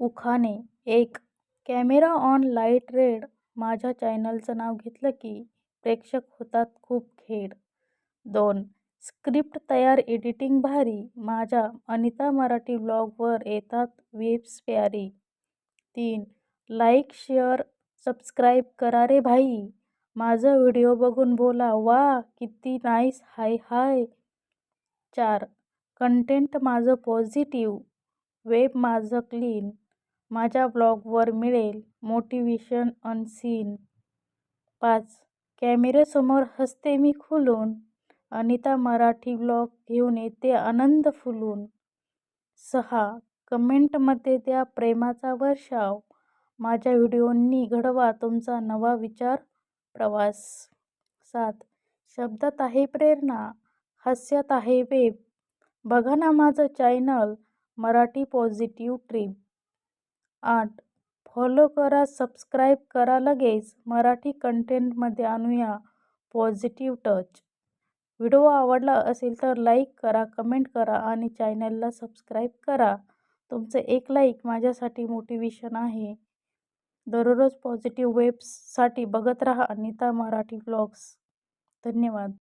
उखाणे एक camera on light red माझ्या चॅनलचं नाव घेतलं की प्रेक्षक होतात खूप खेड. दोन स्क्रिप्ट तयार एडिटिंग भारी माझ्या अनिता मराठी ब्लॉगवर येतात वेब्स प्यारी. तीन लाईक शेअर सबस्क्राईब करा रे भाई माझं व्हिडिओ बघून बोला वा किती नाईस हाय हाय. चार कंटेंट माझं पॉझिटिव्ह वेब माझं क्लीन माझ्या ब्लॉगवर मिळेल मोटिवेशन अन सीन. पाच. कॅमेऱ्यासमोर हसते मी खुलून. अनिता मराठी ब्लॉग घेऊन येते आनंद फुलून. सहा. कमेंटमध्ये द्या प्रेमाचा वर्षाव. माझ्या व्हिडिओंनी घडवा तुमचा नवा विचार प्रवास. सात. शब्दात आहे प्रेरणा हास्यात आहे वेब. बघा ना माझं चॅनल मराठी पॉझिटिव्ह ट्रीप. आठ फॉलो करा सबस्क्राईब करा लगेच मराठी कंटेंटमध्ये आणूया पॉझिटिव्ह टच. व्हिडिओ आवडला असेल तर लाईक करा कमेंट करा आणि चॅनलला सबस्क्राईब करा. तुमचं एक लाईक माझ्यासाठी मोटिवेशन आहे. दररोज पॉझिटिव्ह वेब्ससाठी बघत रहा अनिता मराठी ब्लॉग्स. धन्यवाद.